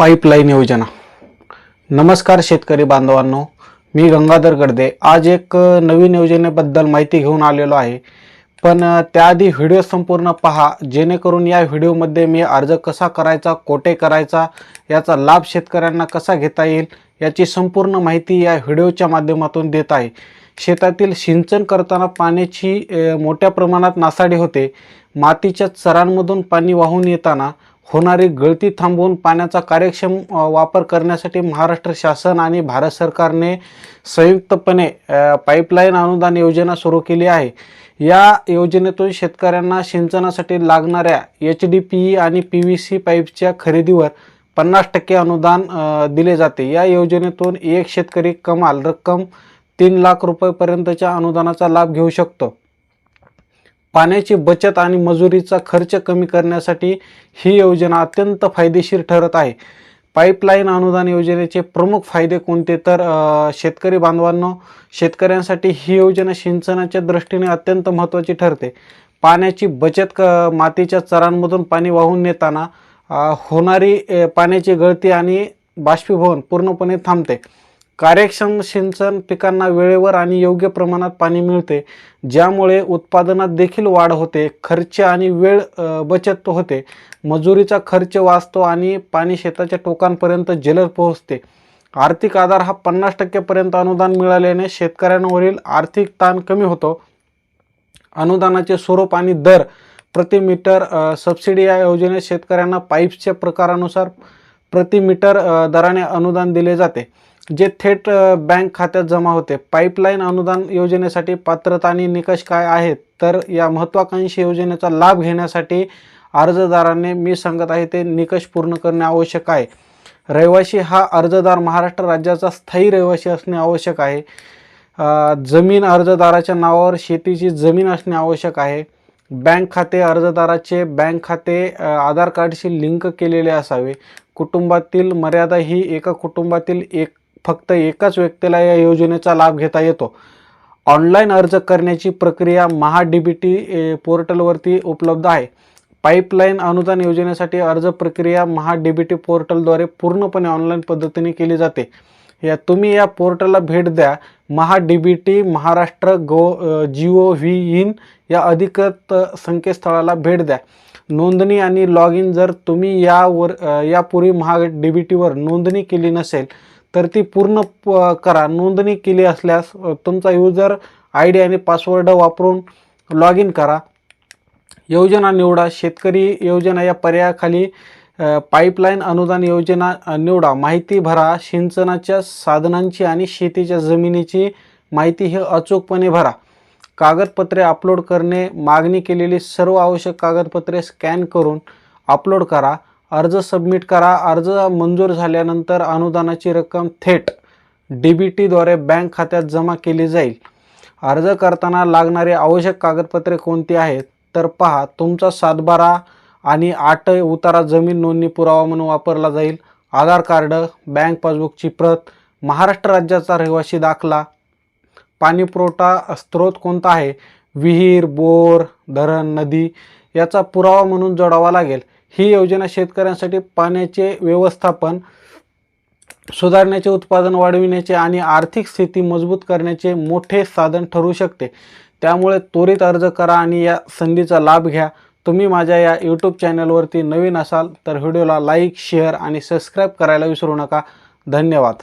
Pipeline योजना. नमस्कार शेतकरी बांधवांनो मी गंगाधर गडदे. आज एक नवीन योजनेबद्दल माहिती घेऊन आलेलो आहे. पण त्याआधी व्हिडिओ संपूर्ण पहा. जेणेकरून या व्हिडिओमध्ये मी अर्ज कसा करायचा कोठे करायचा याचा लाभ शेतकऱ्यांना कसा घेता येईल याची संपूर्ण माहिती या व्हिडिओच्या माध्यमातून देत आहे. शेतातील सिंचन करताना पाण्याची मोठ्या प्रमाणात नासाडी होते. मातीच्या चरांमधून पाणी वाहून येताना होणारी गळती थांबवून पाण्याचा कार्यक्षम वापर करण्यासाठी महाराष्ट्र शासन आणि भारत सरकारने संयुक्तपणे पाईपलाईन अनुदान योजना सुरू केली आहे. या योजनेतून शेतकऱ्यांना सिंचनासाठी लागणाऱ्या एच डी पी ई आणि पी व्ही सी पाईपच्या खरेदीवर पन्नास टक्के अनुदान दिले जाते. या योजनेतून एक शेतकरी कमाल रक्कम तीन लाख रुपयेपर्यंतच्या अनुदानाचा लाभ घेऊ शकतो. पाण्याची बचत आणि मजुरीचा खर्च कमी करण्यासाठी ही योजना अत्यंत फायदेशीर ठरत आहे. पाईपलाईन अनुदान योजनेचे प्रमुख फायदे कोणते? तर शेतकरी बांधवांनो शेतकऱ्यांसाठी ही योजना सिंचनाच्या दृष्टीने अत्यंत महत्त्वाची ठरते. पाण्याची बचत क मातीच्या चरांमधून पाणी वाहून नेताना होणारी पाण्याची गळती आणि बाष्पीभवन पूर्णपणे थांबते. कार्यक्षम सिंचन पिकांना वेळेवर आणि योग्य प्रमाणात पाणी मिळते ज्यामुळे उत्पादनात देखील वाढ होते खर्च आणि वेळ बचत होते. मजुरीचा खर्च वाचतो आणि पाणी शेताच्या टोकांपर्यंत जलद पोहोचते. आर्थिक आधार हा पन्नास टक्केपर्यंत अनुदान मिळाल्याने शेतकऱ्यांवरील आर्थिक ताण कमी होतो. अनुदानाचे स्वरूप आणि दर प्रति मीटर सबसिडी या योजनेत शेतकऱ्यांना पाईप्सच्या प्रकारानुसार प्रति मीटर दराने अनुदान दिले जाते. जे थेट बँक खात्यात जमा होते पाईपलाईन अनुदान योजनेसाठी पात्रता आणि निकष काय आहेत तर या महत्त्वाकांक्षी योजनेचा लाभ घेण्यासाठी अर्जदाराने मी सांगत आहे ते निकष पूर्ण करणे आवश्यक आहे. रहिवासी हा अर्जदार महाराष्ट्र राज्याचा स्थायी रहिवासी असणे आवश्यक आहे. जमीन अर्जदाराच्या नावावर शेतीची जमीन असणे आवश्यक आहे. बँक खाते अर्जदाराचे बँक खाते आधार कार्डशी लिंक केलेले असावे. कुटुंबातील मर्यादा ही एका कुटुंबातील एक फक्त एकाच व्यक्तीला या योजनेचा लाभ घेता येतो. ऑनलाईन अर्ज करण्याची प्रक्रिया महा डी बी टी पोर्टलवरती उपलब्ध आहे. पाईपलाईन अनुदान योजनेसाठी अर्ज प्रक्रिया महा डी बी टी पोर्टलद्वारे पूर्णपणे ऑनलाईन पद्धतीने केली जाते. या तुम्ही या पोर्टलला भेट द्या. Maha D B T Maharashtra gov G O V in या अधिकृत संकेतस्थळाला भेट द्या. नोंदणी आणि लॉग इन जर तुम्ही यावर यापूर्वी महा डी बी टीवर नोंदणी केली नसेल तर ती पूर्ण प- करा. नोंदणी केली असल्यास तुमचा युजर आय डी आणि पासवर्ड वापरून लॉग इन करा. योजना निवडा. शेतकरी योजना या पर्यायाखाली पाईपलाईन अनुदान योजना निवडा. माहिती भरा. सिंचनाच्या साधनांची आणि शेतीच्या जमिनीची माहिती ही अचूकपणे भरा. कागदपत्रे अपलोड करणे. मागणी केलेली सर्व आवश्यक कागदपत्रे स्कॅन करून अपलोड करा. अर्ज सबमिट करा. अर्ज मंजूर झाल्यानंतर अनुदानाची रक्कम थेट डी बी टीद्वारे बँक खात्यात जमा केली जाईल. अर्ज करताना लागणारी आवश्यक कागदपत्रे कोणती आहेत? तर पहा तुमचा सातबारा आणि आठ उतारा जमीन नोंदणी पुरावा म्हणून वापरला जाईल. आधार कार्ड बँक पासबुकची प्रत महाराष्ट्र राज्याचा रहिवासी दाखला पाणीपुरवठा स्त्रोत स्रोत कोणता आहे? विहीर बोर धरण नदी याचा पुरावा म्हणून जोडावा लागेल. ही योजना शेतकऱ्यांसाठी पाण्याचे व्यवस्थापन सुधारण्याचे उत्पादन वाढविण्याचे आणि आर्थिक स्थिती मजबूत करण्याचे मोठे साधन ठरू शकते. त्यामुळे त्वरित अर्ज करा आणि या संधीचा लाभ घ्या. तुम्ही माझ्या या यूट्यूब चॅनलवरती नवीन असाल तर व्हिडिओला लाईक शेअर आणि सबस्क्राईब करायला विसरू नका. धन्यवाद.